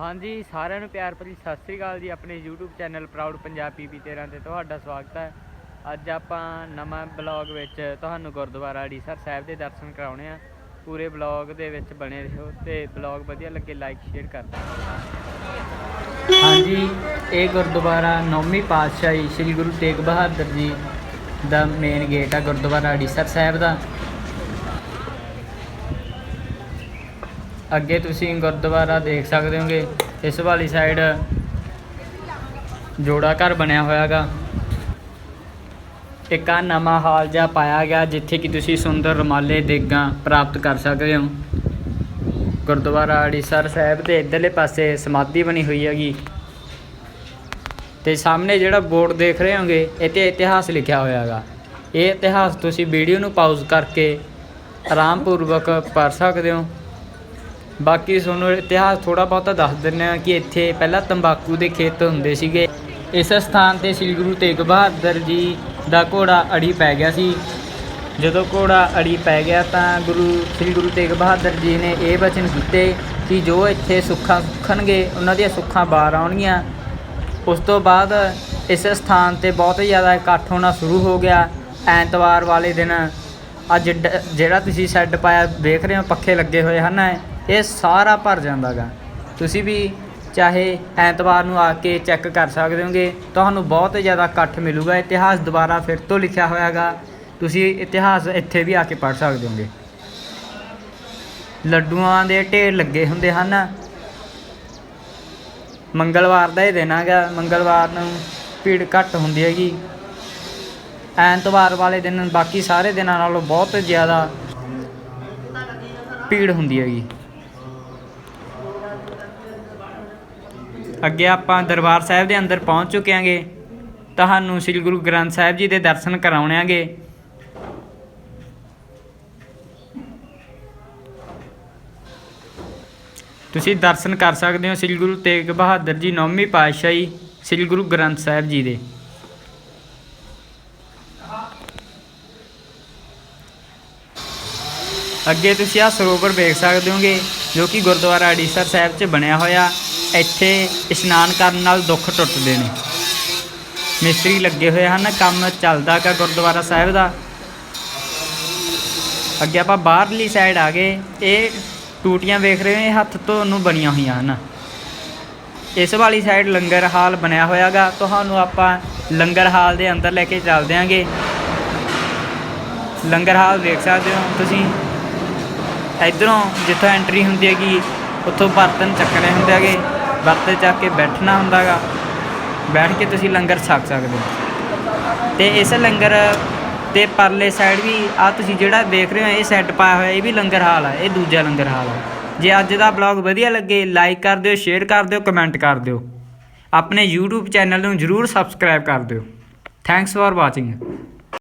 ਹਾਂਜੀ, ਸਾਰਿਆਂ ਨੂੰ ਪਿਆਰ ਭਰੀ ਸਤਿ ਸ੍ਰੀ ਅਕਾਲ ਜੀ ਆਪਣੇ YouTube channel proud Punjab PP 13 ਤੇ ਤੁਹਾਡਾ ਸਵਾਗਤ ਹੈ। ਅੱਜ ਆਪਾਂ ਨਵਾਂ ਬਲੌਗ ਵਿੱਚ ਤੁਹਾਨੂੰ ਗੁਰਦੁਆਰਾ ਅੜੀਸਰ ਸਾਹਿਬ ਦੇ ਦਰਸ਼ਨ ਕਰਾਉਣੇ ਆ। ਪੂਰੇ ਬਲੌਗ ਦੇ ਵਿੱਚ ਬਣੇ ਰਹੋ ਤੇ ਬਲੌਗ ਵਧੀਆ ਲੱਗੇ ਲਾਈਕ ਸ਼ੇਅਰ ਕਰ ਦਿਓ। ਹਾਂਜੀ, ਇਹ ਗੁਰਦੁਆਰਾ ਨੌਵੀਂ ਪਾਤਸ਼ਾਹੀ ਸ੍ਰੀ ਗੁਰੂ ਤੇਗ ਬਹਾਦਰ ਜੀ ਦਾ ਮੇਨ ਗੇਟ ਆ ਗੁਰਦੁਆਰਾ ਅੜੀਸਰ ਸਾਹਿਬ ਦਾ। ਅੱਗੇ ਤੁਸੀਂ ਗੁਰਦੁਆਰਾ ਦੇਖ ਸਕਦੇ ਹੋਗੇ। ਇਸ ਵਾਲੀ ਸਾਈਡ ਜੋੜਾ ਘਰ ਬਣਿਆ ਹੋਇਆਗਾ। ਇੱਕ ਆ ਨਵਾਂ ਹਾਲ ਜਿਹਾ ਪਾਇਆ ਗਿਆ, ਜਿੱਥੇ ਕਿ ਤੁਸੀਂ ਸੁੰਦਰ ਰਮਾਲੇ ਦੇਗਾਂ ਪ੍ਰਾਪਤ ਕਰ ਸਕਦੇ ਹੋ। ਗੁਰਦੁਆਰਾ ਅੜੀਸਰ ਸਾਹਿਬ ਦੇ ਇਧਰਲੇ ਪਾਸੇ ਸਮਾਧੀ ਬਣੀ ਹੋਈ ਹੈਗੀ। ਤੇ ਸਾਹਮਣੇ ਜਿਹੜਾ ਬੋਰਡ ਦੇਖ ਰਹੇ ਹੋਗੇ ਇਹ ਤੇ ਇਤਿਹਾਸ ਲਿਖਿਆ ਹੋਇਆ ਹੈਗਾ ਇਹ ਇਤਿਹਾਸ ਤੁਸੀਂ ਵੀਡੀਓ ਨੂੰ ਪਾਜ਼ ਕਰਕੇ ਆਰਾਮਪੂਰਵਕ ਪੜ੍ਹ ਸਕਦੇ ਹੋ। ਬਾਕੀ ਤੁਹਾਨੂੰ ਇਤਿਹਾਸ ਥੋੜਾ ਬਹੁਤਾ ਦੱਸ ਦਿੰਦੇ ਆ ਕਿ ਇੱਥੇ ਪਹਿਲਾਂ ਤੰਬਾਕੂ ਦੇ ਖੇਤ ਹੁੰਦੇ ਸੀਗੇ। ਇਸ ਸਥਾਨ ਤੇ ਸ੍ਰੀ ਗੁਰੂ ਤੇਗ ਬਹਾਦਰ ਜੀ ਦਾ ਘੋੜਾ ਅੜੀ ਪੈ ਗਿਆ ਸੀ। ਜਦੋਂ ਘੋੜਾ ਅੜੀ ਪੈ ਗਿਆ ਤਾਂ ਗੁਰੂ, ਸ੍ਰੀ ਗੁਰੂ ਤੇਗ ਬਹਾਦਰ ਜੀ ਨੇ ਇਹ ਬਚਨ ਕੀਤੇ ਕਿ ਜੋ ਇੱਥੇ ਸੁੱਖਾਂ ਸੁੱਖਣਗੇ, ਉਹਨਾਂ ਦੀਆਂ ਸੁੱਖਾਂ ਬਾਹਰ ਆਉਣਗੀਆਂ। ਉਸ ਤੋਂ ਬਾਅਦ ਇਸ ਸਥਾਨ ਤੇ ਬਹੁਤ ਜ਼ਿਆਦਾ ਇਕੱਠ ਹੋਣਾ ਸ਼ੁਰੂ ਹੋ ਗਿਆ ਐਤਵਾਰ ਵਾਲੇ ਦਿਨ। ਅੱਜ ਡ- ਜਿਹੜਾ ਤੁਸੀਂ ਸੈੱਡ ਪਾਇਆ ਦੇਖ ਰਹੇ ਹੋ, ਪੱਖੇ ਲੱਗੇ ਹੋਏ ਹਨ। ਇਹ ਸਾਰਾ ਭਰ ਜਾਂਦਾਗਾ। ਤੁਸੀਂ ਵੀ ਚਾਹੇ ਐਤਵਾਰ ਨੂੰ ਆ ਕੇ ਚੈੱਕ ਕਰ ਸਕਦੇ ਹੋਗੇ, ਤੁਹਾਨੂੰ ਬਹੁਤ ਜ਼ਿਆਦਾ ਇਕੱਠ ਮਿਲੂਗਾ। ਇਤਿਹਾਸ ਦੁਬਾਰਾ ਫਿਰ ਤੋਂ ਲਿਖਿਆ ਹੋਇਆਗਾ। ਤੁਸੀਂ ਇਤਿਹਾਸ ਇੱਥੇ ਵੀ ਆ ਕੇ ਪੜ੍ਹ ਸਕਦੇ ਹੋਗੇ। ਲੱਡੂਆਂ ਦੇ ਢੇਰ ਲੱਗੇ ਹੁੰਦੇ ਹਨ। ਮੰਗਲਵਾਰ ਦਾ ਹੀ ਦਿਨ ਹੈਗਾ ਮੰਗਲਵਾਰ ਨੂੰ ਭੀੜ ਘੱਟ ਹੁੰਦੀ ਹੈਗੀ। ਐਤਵਾਰ ਵਾਲੇ ਦਿਨ, ਬਾਕੀ ਸਾਰੇ ਦਿਨਾਂ ਨਾਲੋਂ ਬਹੁਤ ਜ਼ਿਆਦਾ ਭੀੜ ਹੁੰਦੀ ਹੈਗੀ। ਅੱਗੇ ਆਪਾਂ ਦਰਬਾਰ ਸਾਹਿਬ ਦੇ ਅੰਦਰ ਪਹੁੰਚ ਚੁੱਕੇ ਆਂਗੇ। ਤੁਹਾਨੂੰ ਸ੍ਰੀ ਗੁਰੂ ਗ੍ਰੰਥ ਸਾਹਿਬ ਜੀ ਦੇ ਦਰਸ਼ਨ ਕਰਾਉਣੇ ਆਂਗੇ। ਤੁਸੀਂ ਦਰਸ਼ਨ ਕਰ ਸਕਦੇ ਹੋ ਸ੍ਰੀ ਗੁਰੂ ਤੇਗ ਬਹਾਦਰ ਜੀ ਨੌਵੀਂ ਪਾਤਸ਼ਾਹੀ ਸ੍ਰੀ ਗੁਰੂ ਗ੍ਰੰਥ ਸਾਹਿਬ ਜੀ ਦੇ। ਅੱਗੇ ਤੁਸੀਂ ਆ ਸਰੋਵਰ ਵੇਖ ਸਕਦੇ ਹੋਗੇ, ਜੋ ਕਿ ਗੁਰਦੁਆਰਾ ਅੜੀਸਰ ਸਾਹਿਬ 'ਚ ਬਣਿਆ ਹੋਇਆ। ਇੱਥੇ ਇਸ਼ਨਾਨ ਕਰਨ ਨਾਲ ਦੁੱਖ ਟੁੱਟਦੇ ਨੇ। ਮਿਸਤਰੀ ਲੱਗੇ ਹੋਏ ਹਨ, ਕੰਮ ਚੱਲਦਾ ਕਾ ਗੁਰਦੁਆਰਾ ਸਾਹਿਬ ਦਾ। ਅੱਗੇ ਆਪਾਂ ਬਾਹਰਲੀ ਸਾਈਡ ਆ ਗਏ। ਇਹ ਟੂਟੀਆਂ ਵੇਖ ਰਹੇ ਹੋ, ਇਹ ਹੱਥ ਤੋਂ ਨੂੰ ਬਣੀਆਂ ਹੋਈਆਂ ਹਨ। ਇਸ ਵਾਲੀ ਸਾਈਡ ਲੰਗਰ ਹਾਲ ਬਣਿਆ ਹੋਇਆਗਾ ਤੁਹਾਨੂੰ ਆਪਾਂ ਲੰਗਰ ਹਾਲ ਦੇ ਅੰਦਰ ਲੈ ਕੇ ਚੱਲਦੇ ਆਂਗੇ ਲੰਗਰ ਹਾਲ ਦੇਖ ਸਕਦੇ ਹੋ ਤੁਸੀਂ। ਇਧਰੋਂ ਜਿੱਥੋਂ ਐਂਟਰੀ ਹੁੰਦੀ ਹੈਗੀ, ਉੱਥੋਂ ਬਰਤਨ ਚੱਕਣੇ ਹੁੰਦੇ ਹੈਗੇ। ਬਰਤਨ ਚੱਕ ਕੇ ਬੈਠਣਾ ਹੁੰਦਾਗਾ। ਬੈਠ ਕੇ ਤੁਸੀਂ ਲੰਗਰ ਛਕ ਸਕਦੇ ਹੋ। ਤੇ ਇਸ ਲੰਗਰ ਤੇ ਪਰਲੇ ਸਾਈਡ ਵੀ ਆ ਤੁਸੀਂ ਜਿਹੜਾ ਦੇਖ ਰਹੇ ਹੋ, ਇਹ ਸੈੱਟ ਪਾਇਆ ਹੋਇਆ, ਇਹ ਵੀ ਲੰਗਰ ਹਾਲ ਆ, ਇਹ ਦੂਜਾ ਲੰਗਰ ਹਾਲ ਆ। ਜੇ ਅੱਜ ਦਾ ਬਲੌਗ ਵਧੀਆ ਲੱਗੇ ਲਾਈਕ ਕਰ ਦਿਓ ਸ਼ੇਅਰ ਕਰ ਦਿਓ ਕਮੈਂਟ ਕਰ ਦਿਓ। ਆਪਣੇ YouTube ਚੈਨਲ ਨੂੰ ਜਰੂਰ ਸਬਸਕ੍ਰਾਈਬ ਕਰ ਦਿਓ। Thanks for watching